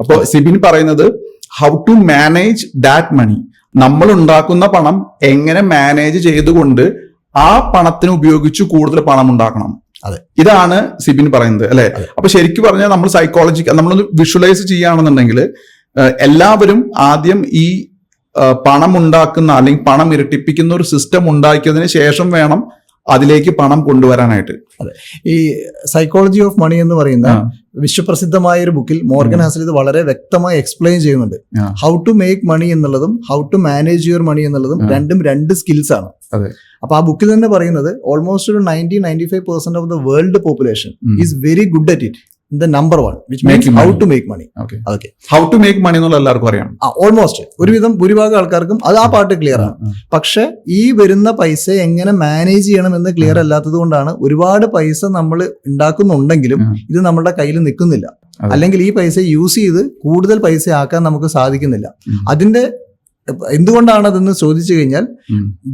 അപ്പൊ സിബിൻ പറയുന്നത് how to manage that money നമ്മൾ ഉണ്ടാക്കുന്ന പണം എങ്ങനെ മാനേജ് ചെയ്തുകൊണ്ട് ആ പണത്തിന് ഉപയോഗിച്ച് കൂടുതൽ പണം ഉണ്ടാക്കണം അതെ. ഇതാണ് സിബിൻ പറയുന്നത് അല്ലെ. അപ്പൊ ശരിക്കും പറഞ്ഞാൽ നമ്മൾ സൈക്കോളജി നമ്മളൊന്ന് വിഷ്വലൈസ് ചെയ്യുകയാണെന്നുണ്ടെങ്കിൽ എല്ലാവരും ആദ്യം ഈ പണം ഉണ്ടാക്കുന്ന അല്ലെങ്കിൽ പണം ഇരട്ടിപ്പിക്കുന്ന ഒരു സിസ്റ്റം ഉണ്ടാക്കിയതിന് ശേഷം വേണം അതിലേക്ക് പണം കൊണ്ടുവരാനായിട്ട്. ഈ സൈക്കോളജി ഓഫ് മണി എന്ന് പറയുന്ന. വിശ്വപ്രസിദ്ധമായ ഒരു ബുക്കിൽ മോർഗൻ ഹാസൽ ഇത് വളരെ വ്യക്തമായി എക്സ്പ്ലെയിൻ ചെയ്യുന്നുണ്ട്. ഹൗ ടു മേക്ക് മണി എന്നുള്ളതും how to manage your money എന്നുള്ളതും രണ്ടും രണ്ട് സ്കിൽസ് ആണ്. അതെ. അപ്പൊ ആ ബുക്കിൽ തന്നെ പറയുന്നത് ഓൾമോസ്റ്റ് ഒരു ninety ninety five percent of the world population. Is very good at it the number one which how money. To make money അതൊക്കെ ഹൗ ടു മേക്ക് മണി എന്നുള്ള എല്ലാവർക്കും അറിയാം. ഓൾമോസ്റ്റ് ഒരുവിധം ഭൂരിഭാഗം ആൾക്കാർക്കും അത് ആ പാട്ട് ക്ലിയർ ആണ്. പക്ഷെ ഈ വരുന്ന പൈസ എങ്ങനെ മാനേജ് ചെയ്യണം എന്ന് ക്ലിയർ അല്ലാത്തത് കൊണ്ടാണ് ഒരുപാട് പൈസ നമ്മൾ ഉണ്ടാക്കുന്നുണ്ടെങ്കിലും ഇത് നമ്മുടെ കയ്യിൽ നിൽക്കുന്നില്ല. അല്ലെങ്കിൽ ഈ പൈസ യൂസ് ചെയ്ത് കൂടുതൽ പൈസ ആക്കാൻ നമുക്ക് സാധിക്കുന്നില്ല. അതിന്റെ എന്തുകൊണ്ടാണ് അതെന്ന് ചോദിച്ചു കഴിഞ്ഞാൽ.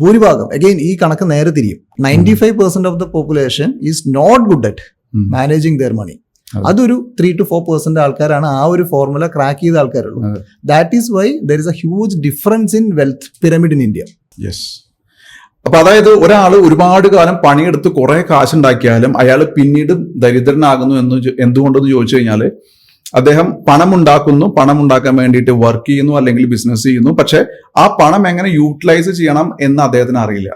ഭൂരിഭാഗം അഗെയിൻ ഈ കണക്ക് നേരെ തിരിയും. Ninety five percent of the population is not good at managing their money. അതൊരു ത്രീ ടു ഫോർ പെർസെന്റ് ആൾക്കാരാണ് ആ ഒരു ഫോർമുല ക്രാക്ക് ചെയ്ത ആൾക്കാരുള്ളൂ. That is why there is a huge difference in wealth pyramid in India yes അപ്പൊ അതായത് ഒരാൾ ഒരുപാട് കാലം പണിയെടുത്ത് കുറെ കാശുണ്ടാക്കിയാലും അയാൾ പിന്നീട് ദരിദ്രനാകുന്നു എന്ന് എന്തുകൊണ്ടെന്ന് ചോദിച്ചു കഴിഞ്ഞാൽ അദ്ദേഹം പണം ഉണ്ടാക്കുന്നു പണം ഉണ്ടാക്കാൻ വേണ്ടിയിട്ട് വർക്ക് ചെയ്യുന്നു അല്ലെങ്കിൽ ബിസിനസ് ചെയ്യുന്നു. പക്ഷെ ആ പണം എങ്ങനെ യൂട്ടിലൈസ് ചെയ്യണം എന്ന് അദ്ദേഹത്തിന് അറിയില്ല.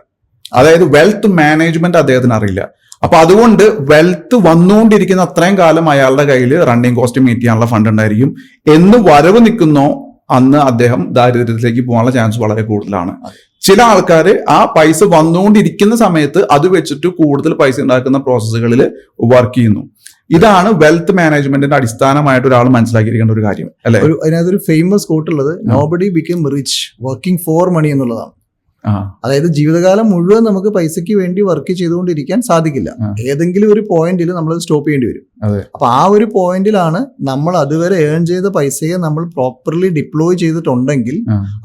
അതായത് വെൽത്ത് മാനേജ്മെന്റ് അദ്ദേഹത്തിന് അറിയില്ല. അപ്പൊ അതുകൊണ്ട് വെൽത്ത് വന്നുകൊണ്ടിരിക്കുന്ന അത്രയും കാലം അയാളുടെ കയ്യിൽ റണ്ണിങ് കോസ്റ്റ് മീറ്റ് ചെയ്യാനുള്ള ഫണ്ട് ഉണ്ടായിരിക്കും. എന്ന് വരവ് നിൽക്കുന്നോ അന്ന് അദ്ദേഹം ദാരിദ്ര്യത്തിലേക്ക് പോകാനുള്ള ചാൻസ് വളരെ കൂടുതലാണ്. ചില ആൾക്കാർ ആ പൈസ വന്നുകൊണ്ടിരിക്കുന്ന സമയത്ത് അത് വെച്ചിട്ട് കൂടുതൽ പൈസ ഉണ്ടാക്കുന്ന പ്രോസസ്സുകളിൽ വർക്ക് ചെയ്യുന്നു. ഇതാണ് വെൽത്ത് മാനേജ്മെന്റിന്റെ അടിസ്ഥാനമായിട്ട് ഒരാൾ മനസ്സിലാക്കിയിരിക്കേണ്ട ഒരു കാര്യം അല്ലെ? ഒരു അതിനകത്തൊരു ഫേമസ് കോട്ട് ഉള്ളത് nobody become rich working for money എന്നുള്ളതാണ്. അതായത് ജീവിതകാലം മുഴുവൻ നമുക്ക് പൈസയ്ക്ക് വേണ്ടി വർക്ക് ചെയ്തുകൊണ്ടിരിക്കാൻ സാധിക്കില്ല. ഏതെങ്കിലും ഒരു പോയിന്റിൽ നമ്മൾ സ്റ്റോപ്പ് ചെയ്യേണ്ടി വരും. അപ്പൊ ആ ഒരു പോയിന്റിലാണ് നമ്മൾ അതുവരെ ഏൺ ചെയ്ത പൈസയെ നമ്മൾ പ്രോപ്പർലി ഡിപ്ലോയ് ചെയ്തിട്ടുണ്ടെങ്കിൽ.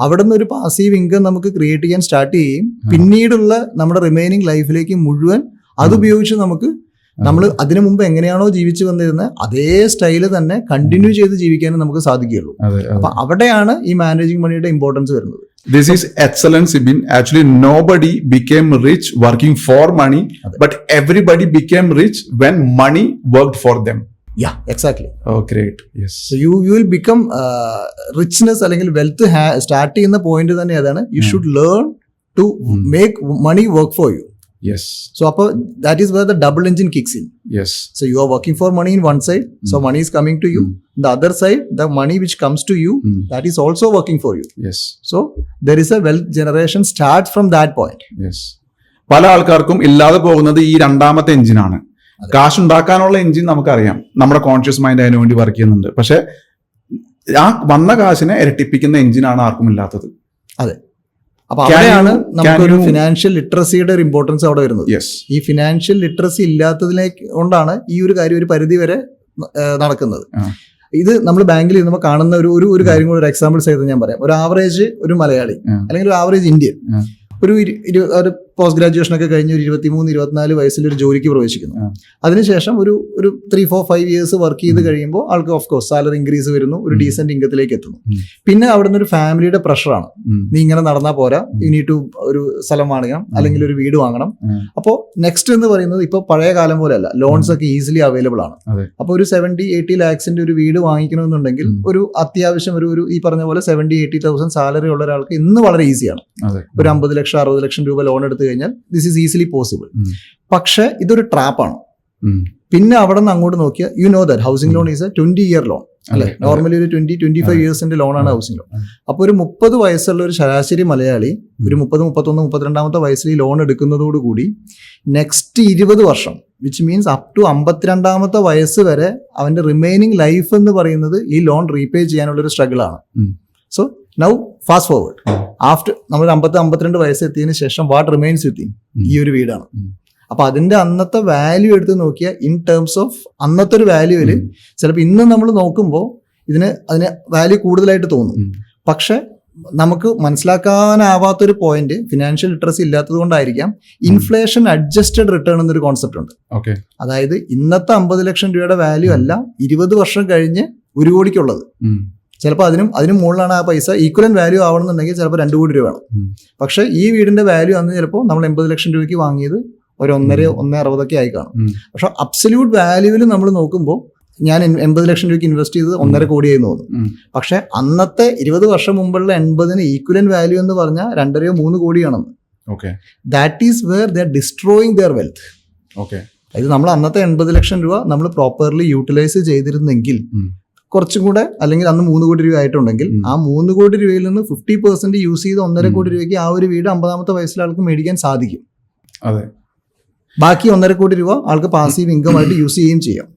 അവിടെ നിന്ന് ഒരു പാസീവ് ഇൻകം നമുക്ക് ക്രിയേറ്റ് ചെയ്യാൻ സ്റ്റാർട്ട് ചെയ്യും. പിന്നീടുള്ള നമ്മുടെ റിമൈനിങ് ലൈഫിലേക്ക് മുഴുവൻ അത് ഉപയോഗിച്ച് നമുക്ക് നമ്മൾ അതിനു മുമ്പ് എങ്ങനെയാണോ ജീവിച്ചു വന്നിരുന്നത് അതേ സ്റ്റൈൽ തന്നെ കണ്ടിന്യൂ ചെയ്ത് ജീവിക്കാനും നമുക്ക് സാധിക്കുകയുള്ളൂ. അപ്പൊ അവിടെയാണ് ഈ മാനേജിങ് മണിയുടെ ഇമ്പോർട്ടൻസ് വരുന്നത്. This is excellence Sibin actually nobody become rich working for money അതെ. But everybody become rich when money work for them ya exactly oh great yes so you you will become richness uh, അല്ലെങ്കിൽ wealth start ചെയ്യുന്ന point തന്നെ അതാണ്. You. Should learn to. Make money work for you yes So അപ്പോൾ that is where the double engine kicks in. Yes. So you are working for money in one side, so Mm. money is coming to you. Mm. The other side, the money which comes to you, Mm. that is also working for you. Yes. So there is a wealth generation starts from that point. Yes പല ആൾക്കാർക്കും ഇല്ലാതെ പോകുന്നത് ഈ രണ്ടാമത്തെ എഞ്ചിനാണ് അതെ. കാശുണ്ടാക്കാനുള്ള engine നമുക്കറിയാം നമ്മുടെ കോൺഷ്യസ് മൈൻഡ് അതിനു വേണ്ടി വർക്ക് ചെയ്യുന്നുണ്ട് പക്ഷെ ആ വന്ന കാശിനെ ഇരട്ടിപ്പിക്കുന്ന എഞ്ചിനാണ് ആർക്കും ഇല്ലാത്തത് അപ്പൊ അവിടെയാണ് നമുക്കൊരു ഫിനാൻഷ്യൽ ലിറ്ററസിയുടെ ഒരു ഇമ്പോർട്ടൻസ് അവിടെ വരുന്നത്. ഈ ഫിനാൻഷ്യൽ ലിറ്ററസി ഇല്ലാത്തതിലേക്ക് കൊണ്ടാണ് ഈ ഒരു കാര്യം ഒരു പരിധി വരെ നടക്കുന്നത്. ഇത് നമ്മൾ ബാങ്കിൽ ഇരുന്നപ്പോൾ കാണുന്ന ഒരു ഒരു ഒരു കാര്യം കൂടെ ഒരു എക്സാമ്പിൾ ചെയ്ത് ഞാൻ പറയാം. ഒരു ആവറേജ് ഒരു മലയാളി അല്ലെങ്കിൽ ഒരു ആവറേജ് ഇന്ത്യൻ ഒരു ഒരു പോസ്റ്റ് ഗ്രാജുവേഷൻ ഒക്കെ കഴിഞ്ഞ് ഒരു ഇരുപത്തിമൂന്ന് ഇരുപത്തിനാല് വയസ്സിൽ ഒരു ജോലിക്ക് പ്രവേശിക്കുന്നു. അതിനുശേഷം ഒരു ഒരു three four five years work ചെയ്ത് കഴിയുമ്പോൾ ആൾക്ക് ഓഫ് കോഴ്സ് സാലറി ഇൻക്രീസ് വരുന്നു ഒരു. ഡീസെന്റ് ഇൻകത്തിലേക്ക് എത്തുന്നു. പിന്നെ അവിടെ നിന്ന് ഒരു ഫാമിലിയുടെ പ്രഷറാണ് നീ ഇങ്ങനെ നടന്നാൽ പോരാ ഇനി ടു ഒരു സ്ഥലം വാങ്ങണം അല്ലെങ്കിൽ ഒരു വീട് വാങ്ങണം. അപ്പോൾ നെക്സ്റ്റ് എന്ന് പറയുന്നത് ഇപ്പോൾ പഴയ കാലം പോലെ അല്ല ലോൺസ് ഒക്കെ ഈസിലി അവൈലബിൾ ആണ്. അപ്പോൾ ഒരു സെവന്റി എയ്റ്റി ലാക്സിന്റെ ഒരു വീട് വാങ്ങിക്കണമെന്നുണ്ടെങ്കിൽ ഒരു അത്യാവശ്യം ഒരു ഒരു ഈ പറഞ്ഞ പോലെ സെവന്റി എയ്റ്റി തൗസൻഡ് സാലറി ഉള്ള ഒരാൾക്ക് ഇന്ന് വളരെ ഈസിയാണ് ഒരു അമ്പത് ലക്ഷം അറുപത് ലക്ഷം രൂപ ലോൺ എടുത്തു കഴിഞ്ഞാൽ ദിസ് ഈസ് ഈസിലി പോസിബിൾ പക്ഷെ ഇതൊരു ട്രാപ്പാണ് പിന്നെ അവിടെ നിന്ന് അങ്ങോട്ട് നോക്കിയാൽ you know that housing loan is a twenty year loan അല്ലെ. നോർമലി ഒരു ട്വന്റി ട്വന്റി ഫൈവ് ഇയേഴ്സിന്റെ ലോണാണ് ഹൗസിംഗ് ലോൺ അപ്പൊ അപ്പോൾ ഒരു മുപ്പത് വയസ്സുള്ള ഒരു ശരാശരി മലയാളി ഒരു മുപ്പത് മുപ്പത്തൊന്ന് മുപ്പത്തിരണ്ടാമത്തെ വയസ്സിൽ ഈ ലോൺ എടുക്കുന്നതോടുകൂടി നെക്സ്റ്റ് ഇരുപത് വർഷം വിച്ച് മീൻസ് അപ് ടു അമ്പത്തിരണ്ടാമത്തെ വയസ്സ് വരെ അവന്റെ റിമൈനിങ് ലൈഫ് എന്ന് പറയുന്നത് ഈ ലോൺ റീപേ ചെയ്യാനുള്ള ഒരു സ്ട്രഗിൾ ആണ്. So now fast forward. After നമ്മൾ അമ്പത്തി അമ്പത്തിരണ്ട് വയസ്സ് എത്തിയതിനു ശേഷം വാട്ട് റിമൈൻസ് വിത്ത് ഉം. ഈ ഒരു വീടാണ്. അപ്പൊ അതിന്റെ അന്നത്തെ വാല്യൂ എടുത്ത് നോക്കിയാൽ ഇൻ ടേംസ് ഓഫ് അന്നത്തെ ഒരു വാല്യൂവിൽ ഉം. ചിലപ്പോൾ ഇന്ന് നമ്മൾ നോക്കുമ്പോൾ ഇതിന് അതിന് വാല്യൂ കൂടുതലായിട്ട് തോന്നും. പക്ഷെ നമുക്ക് മനസ്സിലാക്കാനാവാത്തൊരു പോയിന്റ് ഫിനാൻഷ്യൽ ലിറ്ററസി ഇല്ലാത്തത് കൊണ്ടായിരിക്കാം ഇൻഫ്ലേഷൻ അഡ്ജസ്റ്റഡ് റിട്ടേൺ എന്നൊരു കോൺസെപ്റ്റ് ഉണ്ട് ഓക്കെ അതായത് ഇന്നത്തെ അമ്പത് ലക്ഷം രൂപയുടെ വാല്യൂ അല്ല ഇരുപത് വർഷം കഴിഞ്ഞ് ഒരു കോടിക്കുള്ളത് ചിലപ്പോൾ അതിനും അതിനും മുകളിലാണ് ആ പൈസ ഈക്വലൻ വാല്യൂ ആവണമെന്നുണ്ടെങ്കിൽ ചിലപ്പോൾ രണ്ട് കോടി രൂപ വേണം. പക്ഷെ ഈ വീടിന്റെ വാല്യൂ അന്ന് ചിലപ്പോൾ നമ്മൾ എൺപത് ലക്ഷം രൂപയ്ക്ക് വാങ്ങിയത് ഒരു ഒന്നര ഒന്ന് അറുപതൊക്കെ ആയി കാണും. പക്ഷെ അബ്സല്യൂട്ട് വാല്യൂവിൽ നമ്മൾ നോക്കുമ്പോൾ ഞാൻ എൺപത് ലക്ഷം രൂപയ്ക്ക് ഇൻവെസ്റ്റ് ചെയ്തത് ഒന്നര കോടിയായി തോന്നും. പക്ഷെ അന്നത്തെ ഇരുപത് വർഷം മുമ്പുള്ള എൺപതിന് ഈക്വലൻ വാല്യൂ എന്ന് പറഞ്ഞാൽ രണ്ടരയോ മൂന്ന് കോടിയാണെന്ന്. Okay. That is where they're destroying their wealth okay. അതായത് നമ്മൾ അന്നത്തെ എൺപത് ലക്ഷം രൂപ നമ്മൾ പ്രോപ്പർലി യൂട്ടിലൈസ് ചെയ്തിരുന്നെങ്കിൽ. കുറച്ചും കൂടെ അല്ലെങ്കിൽ അന്ന് മൂന്ന് കോടി രൂപ ആയിട്ടുണ്ടെങ്കിൽ ആ മൂന്ന് കോടി രൂപയിൽ നിന്ന് ഫിഫ്റ്റി പെർസെന്റ് യൂസ് ചെയ്ത് ഒന്നര കോടി രൂപയ്ക്ക് ആ ഒരു വീട് അമ്പതാമത്തെ വയസ്സിലെ ആൾക്ക് മേടിക്കാൻ സാധിക്കും. അതെ. ബാക്കി ഒന്നര കോടി രൂപ ആൾക്ക് പാസീവ് ഇൻകം ആയിട്ട് യൂസ് ചെയ്യുകയും ചെയ്യാം.